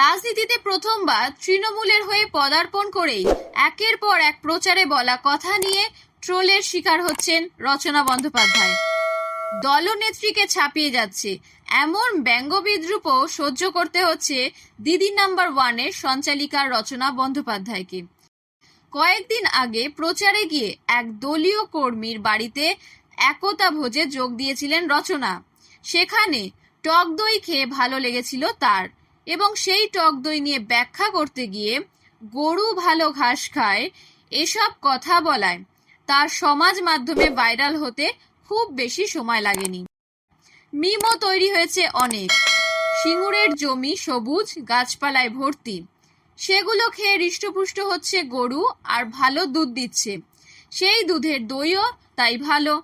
রাজনীতিতে প্রথমবার তৃণমূলের হয়ে পদার্পণ করেই একের পর এক প্রচারে বলা কথা নিয়ে ট্রোলের শিকার হচ্ছেন রচনা বন্দ্যোপাধ্যায়। দলনেত্রীকে ছাপিয়ে যাচ্ছে এমন ব্যঙ্গ বিদ্রুপও সহ্য করতে হচ্ছে দিদি নাম্বার ওয়ানের সঞ্চালিকা রচনা বন্দ্যোপাধ্যায়কে। কয়েকদিন আগে প্রচারে গিয়ে এক দলীয় কর্মীর বাড়িতে একতা ভোজে যোগ দিয়েছিলেন রচনা। সেখানে টক দই খেয়ে ভালো লেগেছিল তার। এবং সেই টক দই নিয়ে ব্যাখ্যা করতে গিয়ে গরু ভালো ঘাস খায়, এসব কথা বলায়। তার সমাজ মাধ্যমে ভাইরাল হতে খুব বেশি সময় লাগেনি। মিমও তৈরি হয়েছে অনেক। সিঙ্গুরের জমি সবুজ, গাছপালায় ভর্তি। সেগুলো খেয়ে হৃষ্টপুষ্ট হচ্ছে গরু আর ভালো দুধ দিচ্ছে। সেই দুধের দইও তাই ভালো।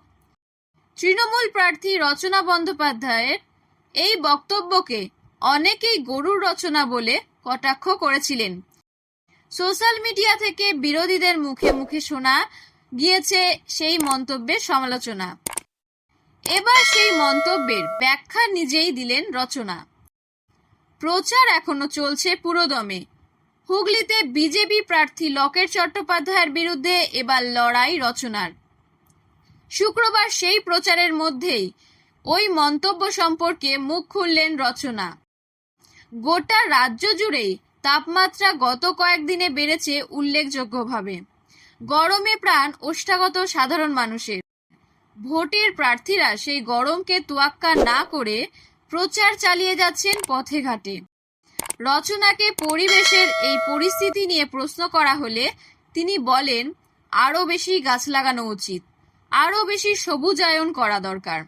তৃণমূল প্রার্থী রচনা বন্দ্যোপাধ্যায়ের এই বক্তব্যকে অনেকেই গরুর রচনা বলে কটাক্ষ করেছিলেন। সোশ্যাল মিডিয়া থেকে বিরোধীদের মুখে মুখে শোনা গিয়েছে সেই মন্তব্যের সমালোচনা। এবার সেই মন্তব্যের ব্যাখ্যা নিজেই দিলেন রচনা। প্রচার এখনও চলছে পুরোদমে। হুগলিতে বিজেপি প্রার্থী লকেট চট্টোপাধ্যায়ের বিরুদ্ধে এবার লড়াই রচনার। শুক্রবার সেই প্রচারের মধ্যেই ওই মন্তব্য সম্পর্কে মুখ খুললেন রচনা। গোটা রাজ্য জুড়েই তাপমাত্রা গত কয়েকদিনে বেড়েছে উল্লেখযোগ্যভাবে। গরমে প্রাণ ওষ্ঠাগত সাধারণ মানুষের। ভোটের প্রার্থীরা সেই গরমকে তোয়াক্কা না করে প্রচার চালিয়ে যাচ্ছেন পথে ঘাটে। রচনাকে পরিবেশের এই পরিস্থিতি নিয়ে প্রশ্ন করা হলে তিনি বলেন আরও বেশি গাছ লাগানো উচিত। আরও বেশি সবুজায়ন করা দরকার।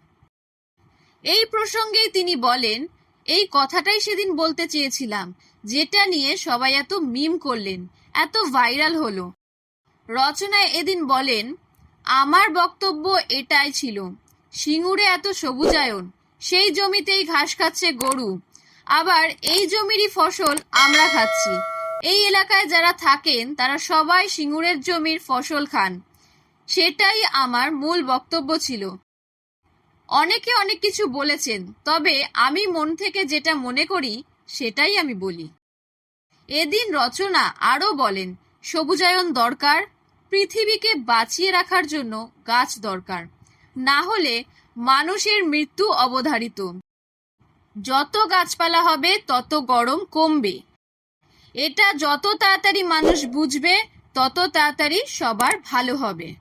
এই প্রসঙ্গেই তিনি বলেন এই কথাটাই সেদিন বলতে চেয়েছিলাম, যেটা নিয়ে সবাই এত মিম করলেন, এত ভাইরাল হলো। রচনায় এদিন বলেন, আমার বক্তব্য এটাই ছিল, সিঙ্গুরে এত সবুজায়ন, সেই জমিতেই ঘাস খাচ্ছে গরু, আবার এই জমিরই ফসল আমরা খাচ্ছি। এই এলাকায় যারা থাকেন, তারা সবাই সিঙ্গুরের জমির ফসল খান। সেটাই আমার মূল বক্তব্য ছিল। অনেকে অনেক কিছু বলেছেন, তবে আমি মন থেকে যেটা মনে করি, সেটাই আমি বলি। এদিন রচনা আরও বলেন, সবুজায়ন দরকার, পৃথিবীকে বাঁচিয়ে রাখার জন্য গাছ দরকার, না হলে মানুষের মৃত্যু অবধারিত। যত গাছপালা হবে, তত গরম কমবে। এটা যত তাড়াতাড়ি মানুষ বুঝবে, তত তাড়াতাড়ি সবার ভালো হবে।